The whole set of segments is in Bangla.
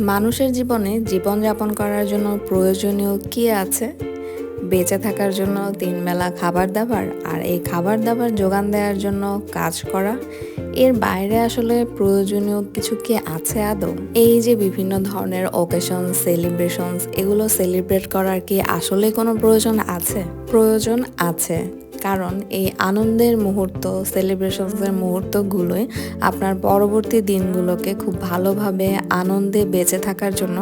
মানুষের জীবনে জীবনযাপন করার জন্য প্রয়োজনীয় কি আছে? বেঁচে থাকার জন্য তিন বেলা খাবার দাবার আর এই খাবার দাবার যোগান দেওয়ার জন্য কাজ করা, এর বাইরে আসলে প্রয়োজনীয় কিছু কি আছে আদৌ? এই যে বিভিন্ন ধরনের ওকেশন সেলিব্রেশনস এগুলো সেলিব্রেট করার কি আসলে কোনো প্রয়োজন আছে? প্রয়োজন আছে, কারণ এই আনন্দের মুহূর্ত সেলিব্রেশনসের মুহূর্তগুলোই আপনার পরবর্তী দিনগুলোকে খুব ভালোভাবে আনন্দে বেঁচে থাকার জন্য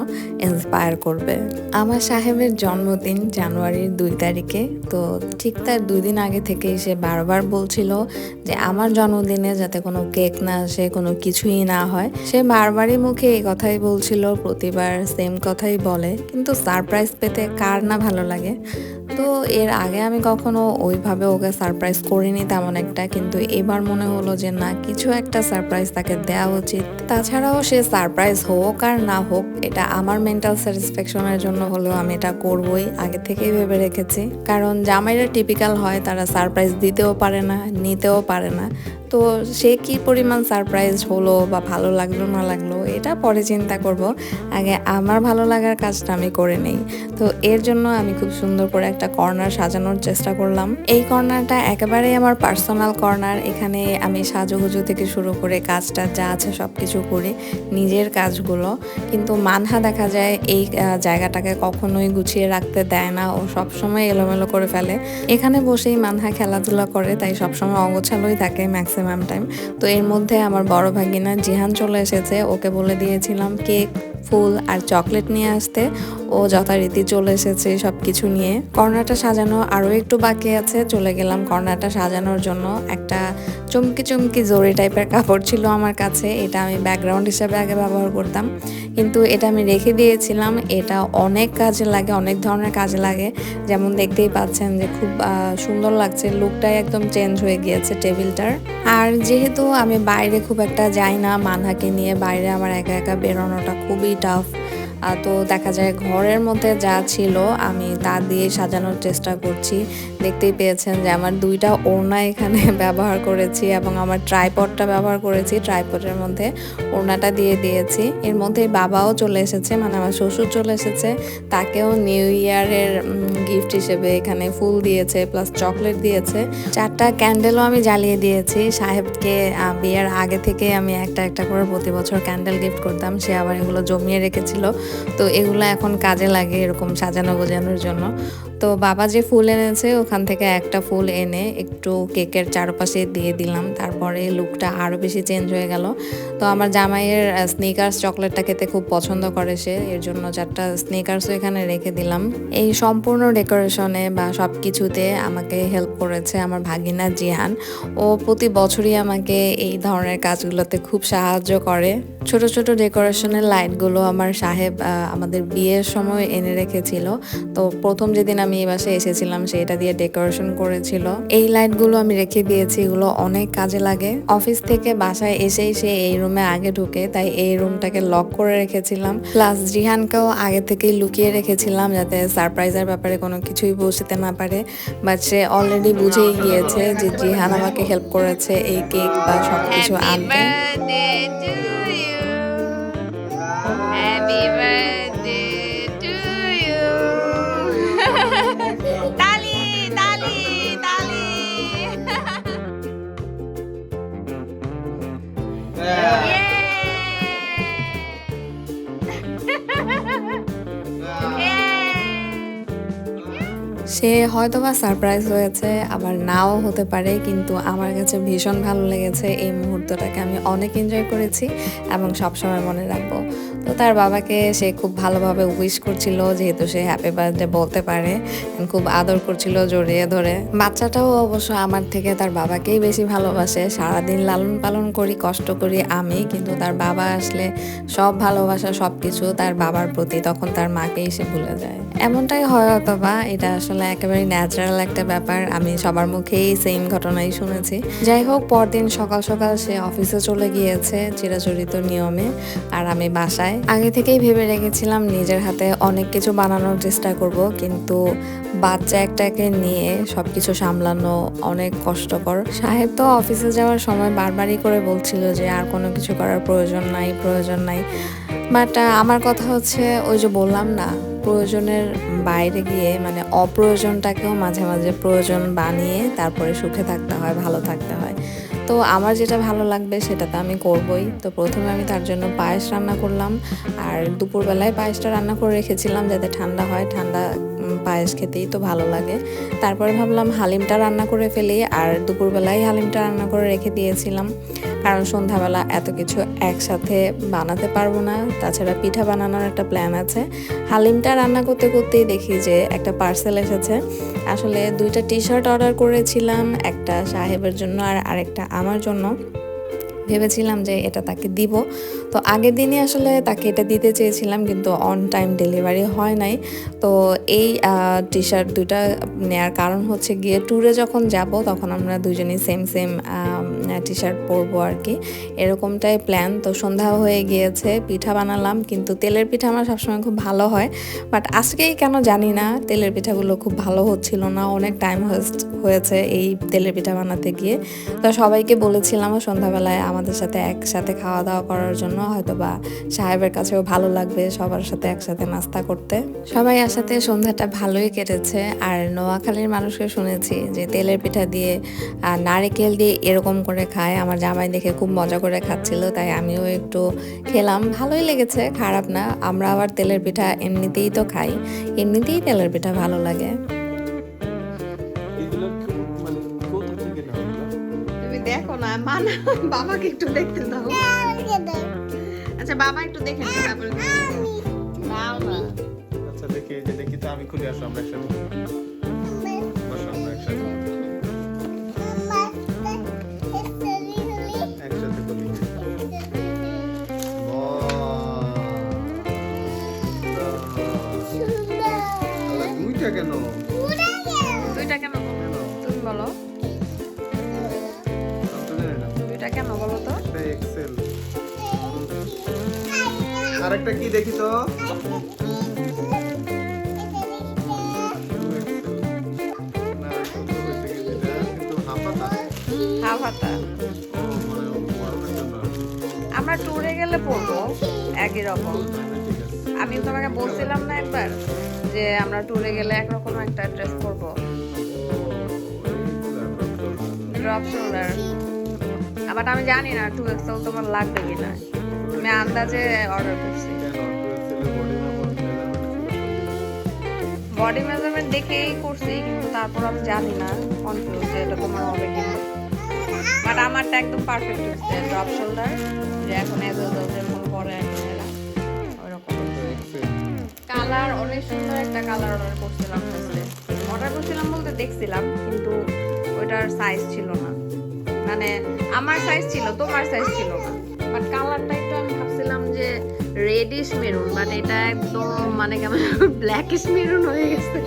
ইন্সপায়ার করবে। আমার সাহেবের জন্মদিন জানুয়ারির দুই তারিখে, তো ঠিক তার দুই দিন আগে থেকেই সে বারবার বলছিল যে আমার জন্মদিনে যাতে কোনো কেক না আসে, কোনো কিছুই না হয়। সে বারবারই মুখে এই কথাই বলছিল, প্রতিবার সেম কথাই বলে। কিন্তু সারপ্রাইজ পেতে কার না ভালো লাগে? তো এর আগে আমি কখনো ওইভাবে ওকে সারপ্রাইজ করিনি তেমন একটা, কিন্তু এবার মনে হলো যে না, কিছু একটা সারপ্রাইজ তাকে দেওয়া উচিত। তাছাড়াও সে সারপ্রাইজ হোক আর না হোক, এটা আমার মেন্টাল স্যাটিসফ্যাকশনের জন্য হলেও আমি এটা করবই, আগে থেকেই ভেবে রেখেছি। কারণ জামাইরা টিপিক্যাল হয়, তারা সারপ্রাইজ দিতেও পারে না, নিতেও পারে না। তো সে কি পরিমাণ সারপ্রাইজ হলো বা ভালো লাগল, না লাগল, এটা পরে চিন্তা করব। আগে আমার ভালো লাগার কাজটা আমি করে নেই। তো এর জন্য আমি খুব সুন্দর করে একটা কর্নার সাজানোর চেষ্টা করলাম। এই কর্নারটা একেবারেই আমার পার্সোনাল কর্নার। এখানে আমি সাজুগুজু থেকে শুরু করে কাজটা যা আছে সব কিছু করি, নিজের কাজগুলো। কিন্তু মানহা দেখা যায় এই জায়গাটাকে কখনোই গুছিয়ে রাখতে দেয় না। ও সবসময় এলোমেলো করে ফেলে। এখানে বসেই মানহা খেলাধুলা করে, তাই সবসময় অগোছালোই থাকে ম্যাক্সিমাম টাইম তো এর মধ্যে আমার বড় ভাগিনা জিহান চলে এসেছে। ওকে বলে দিয়েছিলাম কেক, ফুল আর চকলেট নিয়ে আসতে। ও যথারীতি চলে এসেছে সব কিছু নিয়ে। কর্নারটা সাজানো আরও একটু বাকি আছে। চলে গেলাম কর্নারটা সাজানোর জন্য। একটা চমকি চমকি জরি টাইপের কাপড় ছিল আমার কাছে। এটা আমি ব্যাকগ্রাউন্ড হিসাবে আগে ব্যবহার করতাম। কিন্তু এটা আমি রেখে দিয়েছিলাম। এটা অনেক কাজে লাগে, অনেক ধরনের কাজে লাগে। যেমন দেখতেই পাচ্ছেন যে খুব সুন্দর লাগছে। লুকটাই একদম চেঞ্জ হয়ে গিয়েছে টেবিলটার। আর যেহেতু আমি বাইরে খুব একটা যাই না মানহাকে নিয়ে, বাইরে আমার একা একা বেরোনোটা খুবই টাফ তো দেখা যায় ঘরের মধ্যে যা ছিল আমি তা দিয়ে সাজানোর চেষ্টা করছি। দেখতেই পেয়েছেন যে আমার দুইটা ওড়না এখানে ব্যবহার করেছি এবং আমার ট্রাইপডটা ব্যবহার করেছি, ট্রাইপডের মধ্যে ওড়নাটা দিয়ে দিয়েছি। এর মধ্যেই বাবাও চলে এসেছে মানে আমার শ্বশুর চলে এসেছে। তাকেও নিউ ইয়ারের গিফট হিসেবে এখানে ফুল দিয়েছে প্লাস চকলেট দিয়েছে। চারটা ক্যান্ডেলও আমি জ্বালিয়ে দিয়েছি। সাহেবকে বিয়ের আগে থেকে আমি একটা একটা করে প্রতি বছর ক্যান্ডেল গিফট করতাম। সে আবার এগুলো জমিয়ে রেখেছিল। তো এগুলো এখন কাজে লাগে এরকম সাজানো গোজানোর জন্য। তো বাবা যে ফুল এনেছে, ওখান থেকে একটা ফুল এনে একটু কেকের চারপাশে দিয়ে দিলাম। তারপরে লুকটা আরও বেশি চেঞ্জ হয়ে গেল। তো আমার জামাইয়ের স্নিকার্স চকলেটটা খেতে খুব পছন্দ করে সে। এর জন্য চারটা স্নিকার্সও এখানে রেখে দিলাম। এই সম্পূর্ণ ডেকোরেশনে বা সব কিছুতে আমাকে হেল্প করেছে আমার ভাগিনা জিহান ও প্রতি বছরই আমাকে এই ধরনের কাজগুলোতে খুব সাহায্য করে। ছোট ছোট ডেকোরেশনের লাইটগুলো আমার সাহেব আমাদের বিয়ের সময় এনে রেখেছিল। তো প্রথম যেদিন আমি এই বাসায় এসেছিলাম সেটা দিয়ে ডেকোরেশন করেছিল। এই লাইটগুলো আমি রেখে দিয়েছি এগুলো অনেক কাজে লাগে। অফিস থেকে বাসায় এসেই সে এই রুমে আগে ঢুকে তাই এই রুমটাকে লক করে রেখেছিলাম। প্লাস জিহানকেও আগে থেকেই লুকিয়ে রেখেছিলাম যাতে সারপ্রাইজের ব্যাপারে কোনো কিছুই বুঝতে না পারে। বাট সে অলরেডি বুঝেই গিয়েছে যে জিহান আমাকে হেল্প করেছে এই কেক বা সব কিছু আনতে। সে হয়তো বা সারপ্রাইজ হয়েছে, আবার নাও হতে পারে, কিন্তু আমার কাছে ভীষণ ভালো লেগেছে এই মুহূর্তটাকে আমি অনেক এনজয় করেছি এবং সবসময় মনে রাখব। তো তার বাবাকে সে খুব ভালোভাবে উইশ করছিল, যেহেতু সে হ্যাপি বার্থডে বলতে পারে, খুব আদর করছিল জড়িয়ে ধরে। বাচ্চাটাও অবশ্য আমার থেকে তার বাবাকেই বেশি ভালোবাসে। সারাদিন লালন পালন করি, কষ্ট করি আমি, কিন্তু তার বাবা আসলে সব ভালোবাসা সব কিছু তার বাবার প্রতি, তখন তার মাকেই সে ভুলে যায়। এমনটাই হয় অথবা এটা আসলে একেবারে ন্যাচারাল একটা ব্যাপার। আমি সবার মুখেই সেম ঘটনাই শুনেছি। যাই হোক, পরদিন সকাল সকাল সে অফিসে চলে গিয়েছে চিরাচরিত নিয়মে আর আমি বাসায়। আগে থেকেই ভেবে রেখেছিলাম নিজের হাতে অনেক কিছু বানানোর চেষ্টা করব, কিন্তু বাচ্চা একটাকে নিয়ে সবকিছু সামলানো অনেক কষ্টকর। সাহেব তো অফিসে যাওয়ার সময় বারবারই করে বলছিল যে আর কোনো কিছু করার প্রয়োজন নাই প্রয়োজন নাই। বাট আমার কথা হচ্ছে, ওই যে বললাম না প্রয়োজনের বাইরে গিয়ে মানে অপ্রয়োজনটাকেও মাঝে মাঝে প্রয়োজন বানিয়ে তারপরে সুখে থাকতে হয়, ভালো থাকতে হয়। তো আমার যেটা ভালো লাগবে সেটা তো আমি করবই। তো প্রথমে আমি তার জন্য পায়েস রান্না করলাম। আর দুপুরবেলায় পায়েসটা রান্না করে রেখেছিলাম যাতে ঠান্ডা হয়, ঠান্ডা পায়েস খেতেই তো ভালো লাগে। তারপরে ভাবলাম হালিমটা রান্না করে ফেলি। আর দুপুরবেলায় হালিমটা রান্না করে রেখে দিয়েছিলাম। কারণ সন্ধ্যাবেলা এত কিছু একসাথে বানাতে পারব না। তাছাড়া পিঠা বানানোর একটা প্ল্যান আছে। হালিমটা রান্না করতে করতেই দেখি যে একটা পার্সেল এসেছে। আসলে দুইটা টি শার্ট অর্ডার করেছিলাম, একটা সাহেবের জন্য আর আরেকটা আমার জন্য। ভেবেছিলাম যে এটা তাকে দিব। তো আগের দিনই আসলে তাকে এটা দিতে চেয়েছিলাম, কিন্তু অন টাইম ডেলিভারি হয় নাই। তো এই টি শার্ট দুটা নেয়ার কারণ হচ্ছে গিয়ে ট্যুরে যখন যাব, তখন আমরা দুজনেই সেম সেম টি শার্ট পরবো আর কি। এরকমটাই প্ল্যান তো সন্ধ্যা হয়ে গিয়েছে, পিঠা বানালাম, কিন্তু তেলের পিঠা আমার সবসময় খুব ভালো হয়। বাট আজকেই কেন জানি না, তেলের পিঠাগুলো খুব ভালো হচ্ছিল না, অনেক টাইম হয়েছে এই তেলের পিঠা বানাতে গিয়ে। তো সবাইকে বলেছিলাম সন্ধ্যাবেলায় আমাদের সাথে একসাথে খাওয়া দাওয়া করার জন্য হয়তো বা সাহেবের কাছেও ভালো লাগবে সবার সাথে একসাথে নাস্তা করতে। সবাই একসাথে সন্ধ্যাটা ভালোই কেটেছে। আর নোয়াখালীর মানুষকে শুনেছি যে তেলের পিঠা দিয়ে নারিকেল দিয়ে এরকম করে খায়। আমার জামাই দেখে খুব মজা করে খাচ্ছিল, তাই আমিও একটু খেলাম। ভালোই লেগেছে, খারাপ না। আমরা আবার তেলের পিঠা এমনিতেই তো খাই। এমনিতেই তেলের পিঠা ভালো লাগে। তুমি মা না বাবাকে একটু দেখতে দাও। আচ্ছা বাবা একটু দেখে নিন তারপরে দাও না আচ্ছা দেখি যে দেখি তো আমি খুলে আসো আমরা একসাথে। কেন বলো তো এক্সেল আরেকটা কি দেখি তো। আমরা ট্যুরে গেলে পড়ব একই রকম। আমি তোমাকে বলছিলাম না একবার যে আমরা ট্যুরে গেলে একরকম একটা ড্রেস পরবো। ড্রপ শোল্ডার আবার আমি জানি না টু এক্সেল তোমার লাগবে কিনা। আমি আন্দাজে অর্ডার করছি। বডি মেজারমেন্ট দেখেই করছি, কিন্তু তারপর আমি জানি না কনফিউজ যে এটা তোমার হবে কিনা। বাট আমারটা একদম পারফেক্ট হচ্ছে ড্রপ শোল্ডার যে এখন এজল যেরকম পরে কালার অনেক সুন্দর একটা কালার অর্ডার করছিলাম অর্ডার করছিলাম বলতে দেখছিলাম, কিন্তু ওইটার সাইজ ছিল না। মানে আমার সাইজ ছিল তোমার সাইজ ছিল না। বাট কালারটা একটু আমি ভাবছিলাম যে রেডিশ মেরুন বাট এটা একদম মানে কেমন ব্ল্যাকিশ মেরুন হয়ে গেছে।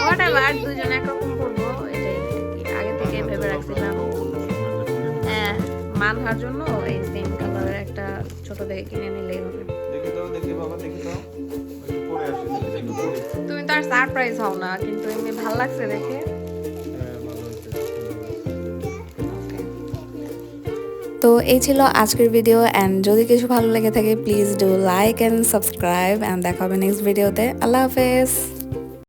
হোয়াট এভার দুজন একরকম করব এটাই। আগে থেকে ভেবে রাখছিলাম। হ্যাঁ মানহার জন্য এই সেম কালারের একটা ছোট থেকে কিনে নিলেই হবে। তুমি তো আর সারপ্রাইজ হও না কিন্তু এমনি ভালো লাগছে দেখে। তো এই ছিল আজকের ভিডিও অ্যান্ড যদি কিছু ভালো লেগে থাকে please do like and subscribe and দেখা হবে নেক্সট ভিডিওতে আল্লাহ হাফেজ।